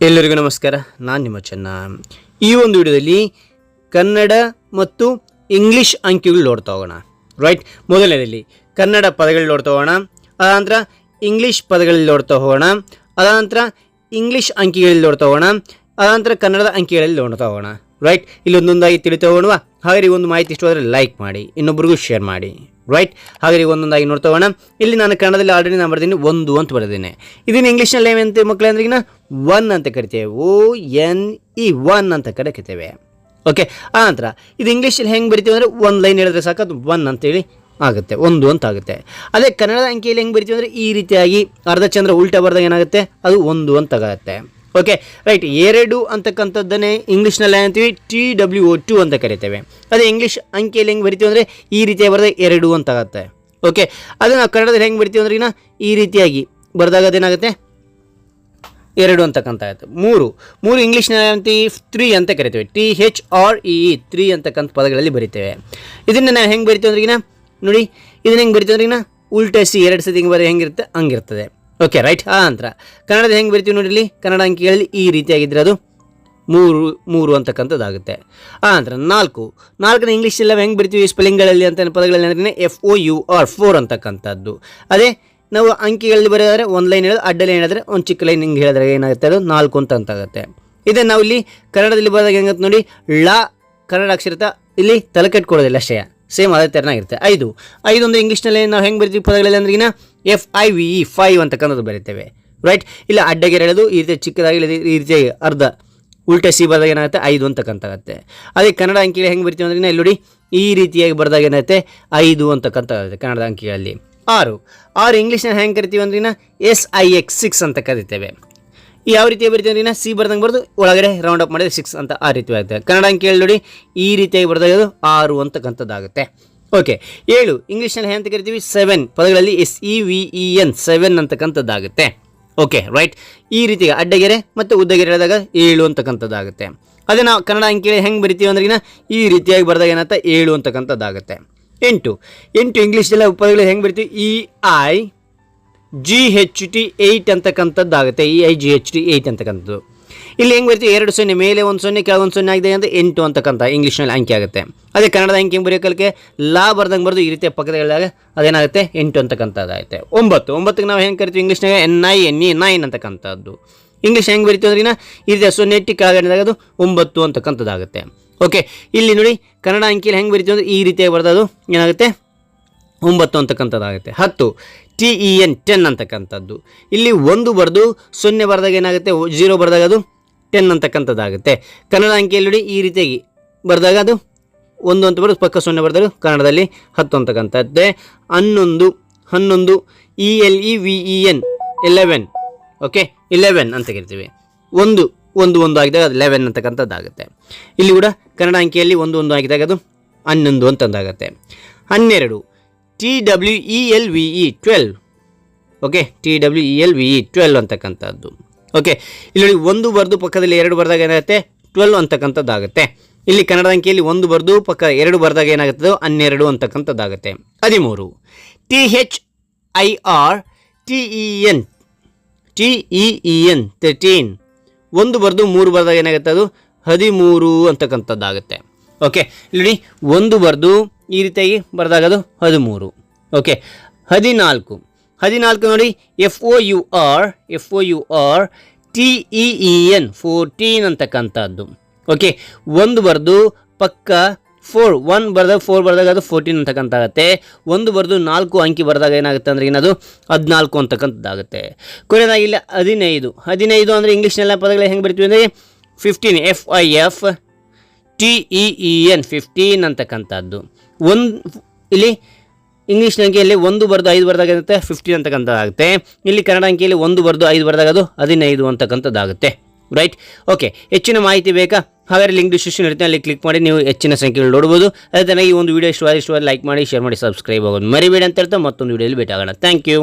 ಎಲ್ಲರಿಗೂ ನಮಸ್ಕಾರ, ನಾನು ನಿಮ್ಮ ಚೆನ್ನ. ಈ ಒಂದು ವಿಡಿಯೋದಲ್ಲಿ ಕನ್ನಡ ಮತ್ತು ಇಂಗ್ಲೀಷ್ ಅಂಕಿಗಳು ನೋಡ್ತಾ ಹೋಗೋಣ. ರೈಟ್ ಮೊದಲನೇದಲ್ಲಿ ಕನ್ನಡ ಪದಗಳು ನೋಡ್ತಾ ಹೋಗೋಣ. ಅದಾನಂತರ ಇಂಗ್ಲೀಷ್ ಪದಗಳಲ್ಲಿ ನೋಡ್ತಾ ಹೋಗೋಣ. ಅದಾನಂತರ ಇಂಗ್ಲೀಷ್ ಅಂಕಿಗಳಲ್ಲಿ ನೋಡ್ತಾ ಹೋಗೋಣ. ಅದಾನಂತರ ಕನ್ನಡದ ಅಂಕಿಗಳಲ್ಲಿ ನೋಡ್ತಾ ಹೋಗೋಣ. ರೈಟ್ ಇಲ್ಲಿ ಒಂದೊಂದಾಗಿ ತಿಳಿತಾ ಹೋಗೋಣ ಹಾಗೆ ಒಂದು ಮಾಹಿತಿ ಇಷ್ಟವಾದರೆ ಲೈಕ್ ಮಾಡಿ, ಇನ್ನೊಬ್ರಿಗೂ ಶೇರ್ ಮಾಡಿ. ರೈಟ್ ಹಾಗೆ ಒಂದೊಂದಾಗಿ ನೋಡ್ತಾ ಹೋಗೋಣ. ಇಲ್ಲಿ ನಾನು ಕನ್ನಡದಲ್ಲಿ ಆಲ್ರೆಡಿ ನಾನು ಬರ್ತೀನಿ ಒಂದು ಅಂತ ಬರೆದಿದ್ದೇನೆ. ಇದನ್ನು ಇಂಗ್ಲೀಷ್ನಲ್ಲಿ ಏನಂತ ಮಕ್ಕಳೇ ಅಂದ್ರೆ ಒನ್ ಅಂತ ಕರಿತೇವೆ. ಓ ಎನ್ ಇ ಒನ್ ಅಂತ ಕರಿತೇವೆ. ಓಕೆ ಆ ನಂತರ ಇದು ಇಂಗ್ಲೀಷಲ್ಲಿ ಹೆಂಗೆ ಬರಿತೀವಿ ಅಂದರೆ ಒಂದು ಲೈನ್ ಹೇಳಿದ್ರೆ ಸಾಕು, ಅದು ಒನ್ ಅಂತೇಳಿ ಆಗುತ್ತೆ. ಒಂದು ಅಂತ ಆಗುತ್ತೆ. ಅದೇ ಕನ್ನಡದ ಅಂಕಿಯಲ್ಲಿ ಹೆಂಗೆ ಬರಿತೀವಿ ಅಂದರೆ ಈ ರೀತಿಯಾಗಿ ಅರ್ಧ ಚಂದ್ರ ಉಲ್ಟಾ ಬರೆದಾಗ ಏನಾಗುತ್ತೆ? ಅದು ಒಂದು ಅಂತ ಆಗುತ್ತೆ. ಓಕೆ ರೈಟ್ ಎರಡು ಅಂತಕ್ಕಂಥದ್ದನ್ನೇ ಇಂಗ್ಲೀಷ್ನಲ್ಲಿ ಏನಂತೀವಿ ಟಿ ಡಬ್ಲ್ಯೂ ಒ ಟು ಅಂತ ಕರಿತೇವೆ. ಅದೇ ಇಂಗ್ಲೀಷ್ ಅಂಕಿಯಲ್ಲಿ ಹೆಂಗೆ ಬರಿತೀವಿ ಅಂದರೆ ಈ ರೀತಿಯಾಗಿ ಬರೆದ ಎರಡು ಅಂತ ಆಗುತ್ತೆ. ಓಕೆ ಅದನ್ನು ಕನ್ನಡದಲ್ಲಿ ಹೆಂಗೆ ಬರಿತೀವಿ ಅಂದ್ರೆ ಈ ರೀತಿಯಾಗಿ ಬರೆದಾಗ ಅದೇನಾಗುತ್ತೆ? ಎರಡು ಅಂತಕ್ಕಂಥ ಆಗುತ್ತೆ. ಮೂರು ಮೂರು ಇಂಗ್ಲೀಷ್ನಲ್ಲಿ ಏನಂತೀವಿ ತ್ರೀ ಅಂತ ಕರಿತೇವೆ. T H R E three ಅಂತಕ್ಕಂಥ ಪದಗಳಲ್ಲಿ ಬರಿತೇವೆ. ಇದನ್ನು ನಾವು ಹೆಂಗೆ ಬರಿತೀವಿ ಅಂದ್ರೆ ಈಗ ನೋಡಿ, ಇದನ್ನ ಹೆಂಗೆ ಬರಿತೀವಿ ಅಂದ್ರೆ ಈಗ ಉಲ್ಟಾ ಸಿ, ಎರಡು ಸತಿ ಹಿಂಗೆ ಬರೋ ಹೆಂಗಿರುತ್ತೆ? ಹಂಗಿರ್ತದೆ. ಓಕೆ ರೈಟ್ ಆ ಅಂತರ ಕನ್ನಡದ ಹೆಂಗೆ ಬರಿತೀವಿ ನೋಡಿ ಇಲ್ಲಿ ಕನ್ನಡ ಅಂಕಿಗಳಲ್ಲಿ ಈ ರೀತಿಯಾಗಿದ್ದರೆ ಅದು ಮೂರು ಮೂರು ಅಂತಕ್ಕಂಥದ್ದಾಗುತ್ತೆ. ಆ ನಂತರ ನಾಲ್ಕು, ನಾಲ್ಕನೇ ನಾವು ಹೆಂಗೆ ಬರಿತೀವಿ ಸ್ಪೆಲ್ಲಿಂಗ್ಗಳಲ್ಲಿ ಅಂತ ಪದಗಳಲ್ಲಿ ಅಂದ್ರೆ F O U R four ಅಂತಕ್ಕಂಥದ್ದು. ಅದೇ, ನಾವು ಅಂಕಿಗಳಲ್ಲಿ ಬರೆದರೆ ಒಂದು ಲೈನ್ ಹೇಳಿದ್ರೆ, ಅಡ್ಡ ಲೈನ್ ಹೇಳಿದ್ರೆ ಒಂದು ಚಿಕ್ಕ ಲೈನ್ ಹಿಂಗೆ ಹೇಳಿದ್ರೆ ಏನಾಗುತ್ತೆ ಅದು ನಾಲ್ಕು ಅಂತ ಅಂತಾಗುತ್ತೆ. ಇದೇ ನಾವು ಇಲ್ಲಿ ಕನ್ನಡದಲ್ಲಿ ಬರೆದಾಗ ಹೆಂಗಂತ ನೋಡಿ, ಳ, ಕನ್ನಡ ಅಕ್ಷರತ ಇಲ್ಲಿ ತಲೆ ಕೆಟ್ಕೊಡೋದಿಲ್ಲ ಅಷ್ಟೇ ಸೇಮ್ ಅದೇ ಥರನಾಗಿರುತ್ತೆ ಐದು, ಐದೊಂದು ಇಂಗ್ಲೀಷ್ನಲ್ಲಿ ನಾವು ಹೆಂಗೆ ಬರಿತೀವಿ ಪದಗಳಲ್ಲಿ ಅಂದ್ರೆ ಈಗ F I V E five ಅಂತಕ್ಕಂಥದ್ದು ಬರೀತೇವೆ. ರೈಟ್ ಇಲ್ಲ, ಅಡ್ಡಗೆರೆ ಹೇಳೋದು ಈ ರೀತಿ ಚಿಕ್ಕದಾಗಿ ಈ ರೀತಿ ಅರ್ಧ ಉಲ್ಟೆ ಸಿ ಬರೆದಾಗ ಏನಾಗುತ್ತೆ? ಐದು ಅಂತಕ್ಕಂತಾಗತ್ತೆ ಅದೇ ಕನ್ನಡ ಅಂಕಿಗಳು ಹೆಂಗೆ ಬರ್ತೀವಿ ಅಂದ್ರೆ ಇಲ್ಲಿ ನೋಡಿ, ಈ ರೀತಿಯಾಗಿ ಬರೆದಾಗ ಏನಾಗುತ್ತೆ? ಐದು ಅಂತಕ್ಕಂಥದ್ದು ಕನ್ನಡದ ಅಂಕಿಗಳಲ್ಲಿ. ಆರು. ಆರು ಇಂಗ್ಲೀಷ್ನ ಹೆಂಗೆ ಕರಿತೀವಿ ಅಂದ್ರೆ ಎಸ್ ಐ ಎಕ್ಸ್ ಸಿಕ್ಸ್ ಅಂತ ಕರಿತೇವೆ. ಯಾವ ರೀತಿಯಾಗಿ ಬರಿತೀವಿ ಅಂದ್ರೆ ಸಿ ಬರ್ದಂಗೆ ಬರೆದು ಒಳಗಡೆ ರೌಂಡ್ ಅಪ್ ಮಾಡಿದ್ರೆ ಸಿಕ್ಸ್ ಅಂತ ಆ ರೀತಿ ಆಗುತ್ತೆ ಕನ್ನಡ ಅಂಕಿಯಲ್ಲಿ ನೋಡಿ, ಈ ರೀತಿಯಾಗಿ ಬರೆದಾಗ ಆರು ಅಂತಕ್ಕಂಥದ್ದಾಗುತ್ತೆ ಓಕೆ, ಏಳು, ಇಂಗ್ಲೀಷ್ನಲ್ಲಿ ಹೆಂಗೆ ಕರಿತೀವಿ? ಸೆವೆನ್ ಪದಗಳಲ್ಲಿ S E V E N seven ಅಂತಕ್ಕಂಥದ್ದಾಗುತ್ತೆ. Okay right ಈ ರೀತಿಯ ಅಡ್ಡಗೆರೆ ಮತ್ತು ಉದ್ದಗೆರೆ ಹೇಳಿದಾಗ ಏಳು ಅಂತಕ್ಕಂಥದ್ದಾಗುತ್ತೆ. ಅದೇ ನಾವು ಕನ್ನಡ ಅಂಕಿಯಲ್ಲಿ ಹೆಂಗೆ ಬರಿತೀವಿ ಅಂದ್ರೆ ಈ ರೀತಿಯಾಗಿ ಬರೆದಾಗ ಏನಂತ ಏಳು ಅಂತಕ್ಕಂಥದ್ದಾಗುತ್ತೆ. ಎಂಟು ಎಂಟು ಇಂಗ್ಲೀಷೆಲ್ಲ ಪದಗಳು ಹೆಂಗೆ ಬರಿತೀವಿ? E I G H T eight ಅಂತಕ್ಕಂಥದ್ದಾಗುತ್ತೆ. E I G H T eight ಅಂತಕ್ಕಂಥದ್ದು. ಇಲ್ಲಿ ಹೆಂಗೆ ಬರ್ತೀವಿ ಎರಡು ಸೊನ್ನೆ, ಮೇಲೆ ಒಂದು ಸೊನ್ನೆ ಕೆಳಗೊಂದು ಸೊನ್ನೆ ಆಗಿದೆ ಅಂತ ಎಂಟು ಅಂತಕ್ಕಂಥ ಇಂಗ್ಲೀಷ್ನಲ್ಲಿ ಅಂಕಿ ಆಗುತ್ತೆ. ಅದೇ ಕನ್ನಡದ ಅಂಕಿ ಹೆಂಗೆ ಬರೆಯೋಕಲ್ಕೆ ಲಾ ಬರ್ದಂಗೆ ಬರೆದು ಈ ರೀತಿಯ ಪಕ್ಕದಾಗ ಅದೇನಾಗುತ್ತೆ? ಎಂಟು ಅಂತಕ್ಕಂಥದ್ದಾಗುತ್ತೆ ಒಂಬತ್ತು ಒಂಬತ್ತಿಗೆ ನಾವು ಹೆಂಗೆ ಕರಿತೀವಿ ಇಂಗ್ಲೀಷ್ನಾಗ? N I, N E, nine ಅಂತಕ್ಕಂಥದ್ದು ಇಂಗ್ಲೀಷ್ ಹೆಂಗೆ ಬರಿತೀವಿ ಅಂದ್ರೆ ಈ ರೀತಿಯ ಸೊನ್ನೆ ಇಟ್ಟು ಕೆಳಗಡೆದಾಗ ಅದು ಒಂಬತ್ತು ಅಂತಕ್ಕಂಥದ್ದಾಗುತ್ತೆ ಓಕೆ ಇಲ್ಲಿ ನೋಡಿ ಕನ್ನಡ ಅಂಕಿಯಲ್ಲಿ ಹೆಂಗೆ ಬರಿತೀವಿ ಅಂದರೆ ಈ ರೀತಿಯಾಗಿ ಬರೆದದು ಏನಾಗುತ್ತೆ? ಒಂಬತ್ತು ಅಂತಕ್ಕಂಥದ್ದಾಗುತ್ತೆ ಹತ್ತು ಟಿ ಇ ಎನ್ ಟೆನ್ ಅಂತಕ್ಕಂಥದ್ದು ಇಲ್ಲಿ ಒಂದು ಬರೆದು ಸೊನ್ನೆ ಬರೆದಾಗ ಏನಾಗುತ್ತೆ? ಜೀರೋ ಬರೆದಾಗ ಅದು ಟೆನ್ ಅಂತಕ್ಕಂಥದ್ದಾಗುತ್ತೆ ಕನ್ನಡ ಅಂಕಿಯಲ್ಲಿ ಈ ರೀತಿಯಾಗಿ ಬರೆದಾಗ ಅದು ಒಂದು ಅಂತ ಬರೋದು ಪಕ್ಕ ಸೊನ್ನೆ ಬರೆದಾಗ ಕನ್ನಡದಲ್ಲಿ ಹತ್ತು ಅಂತಕ್ಕಂಥದ್ದೇ. ಹನ್ನೊಂದು ಹನ್ನೊಂದು E L E V E N eleven okay eleven ಅಂತ ಕರಿತೀವಿ. ಒಂದು ಒಂದು ಒಂದು ಆಗಿದಾಗ ಅದು ಲೆವೆನ್ ಅಂತಕ್ಕಂಥದ್ದಾಗುತ್ತೆ. ಇಲ್ಲಿ ಕೂಡ ಕನ್ನಡ ಅಂಕಿಯಲ್ಲಿ ಒಂದು ಒಂದು ಆಗಿದಾಗ ಅದು ಹನ್ನೊಂದು ಅಂತಂದಾಗುತ್ತೆ. ಹನ್ನೆರಡು T W E L V E twelve okay T W E L V E twelve ಅಂತಕ್ಕಂಥದ್ದು. ಓಕೆ ಇಲ್ಲಿ ನೋಡಿ, ಒಂದು ಬರೆದು ಪಕ್ಕದಲ್ಲಿ ಎರಡು ಬರೆದಾಗ ಏನಾಗುತ್ತೆ? ಟ್ವೆಲ್ವ್ ಅಂತಕ್ಕಂಥದ್ದಾಗುತ್ತೆ. ಇಲ್ಲಿ ಕನ್ನಡ ಅಂಕಿಯಲ್ಲಿ ಒಂದು ಬರೆದು ಪಕ್ಕ ಎರಡು ಬರೆದಾಗ ಏನಾಗುತ್ತದೋ? ಹನ್ನೆರಡು ಅಂತಕ್ಕಂಥದ್ದಾಗುತ್ತೆ. ಹದಿಮೂರು. T H I R T E N T E E N thirteen ಒಂದು ಬರೆದು ಮೂರು ಬರೆದಾಗ ಏನಾಗುತ್ತೆ ಅದು? ಹದಿಮೂರು ಅಂತಕ್ಕಂಥದ್ದಾಗುತ್ತೆ. ಓಕೆ ಇಲ್ಲಿ ಒಂದು ಬರೆದು ಈ ರೀತಿಯಾಗಿ ಬರೆದಾಗ ಅದು ಹದಿಮೂರು. ಓಕೆ ಹದಿನಾಲ್ಕು. ಹದಿನಾಲ್ಕು ನೋಡಿ F O U R F O U R T E E N fourteen ಅಂತಕ್ಕಂಥದ್ದು. ಓಕೆ ಒಂದು ಬರೆದು ಪಕ್ಕ ಫೋರ್ ಒನ್ ಬರೆದಾಗ ಫೋರ್ ಬರೆದಾಗ ಅದು ಫೋರ್ಟೀನ್ ಅಂತಕ್ಕಂತಾಗುತ್ತೆ. ಒಂದು ಬರೆದು ನಾಲ್ಕು ಅಂಕಿ ಬರೆದಾಗ ಏನಾಗುತ್ತೆ ಅಂದರೆ ಏನದು ಹದಿನಾಲ್ಕು ಅಂತಕ್ಕಂಥದ್ದಾಗುತ್ತೆ. ಕೊನೆಯದಾಗಿ ಇಲ್ಲಿ ಹದಿನೈದು. ಹದಿನೈದು ಅಂದರೆ ಇಂಗ್ಲೀಷ್ನೆಲ್ಲ ಪದಗಳು ಹೆಂಗೆ ಬರ್ತೀವಿ ಅಂದರೆ fifteen F I F T E E N fifteen ಅಂತಕ್ಕಂಥದ್ದು. ಒಂದು ಇಲ್ಲಿ ಇಂಗ್ಲೀಷ್ ಅಂಕಿಯಲ್ಲಿ ಒಂದು ಬರೆದು ಐದು ಬರೆದಾಗ ಇರುತ್ತೆ ಫಿಫ್ಟೀನ್ ಅಂತಕ್ಕಂಥದ್ದಾಗುತ್ತೆ. ಇಲ್ಲಿ ಕನ್ನಡ ಅಂಕಿಯಲ್ಲಿ ಒಂದು ಬರೆದು ಐದು ಬರೆದಾಗ ಅದು ಹದಿನೈದು ಅಂತಕ್ಕಂಥದ್ದಾಗುತ್ತೆ. ರೈಟ್ ಓಕೆ ಹೆಚ್ಚಿನ ಮಾಹಿತಿ ಬೇಕಾ? ಹಾಗಾದರೆ ಲಿಂಕ್ ಡಿಸ್ಕ್ರಿಪ್ಷನ್ ಇರುತ್ತೆ, ಅಲ್ಲಿ ಕ್ಲಿಕ್ ಮಾಡಿ ನೀವು ಹೆಚ್ಚಿನ ಸಂಖ್ಯೆಗಳು ನೋಡ್ಬೋದು. ಅದೇ ಈ ಒಂದು ವೀಡಿಯೋ ಇಷ್ಟವಾದ ಇಷ್ಟವಾದ ಲೈಕ್ ಮಾಡಿ ಶೇರ್ ಮಾಡಿ ಸಬ್ಸ್ಕ್ರೈಬ್ ಆಗೋದು ಮರಿಬೇಡಿ ಅಂತ ಹೇಳ್ತಾ ಮತ್ತೊಂದು ವೀಡಿಯೋಲಿ ಭೇಟಿ ಆಗೋಣ ಥ್ಯಾಂಕ್ ಯು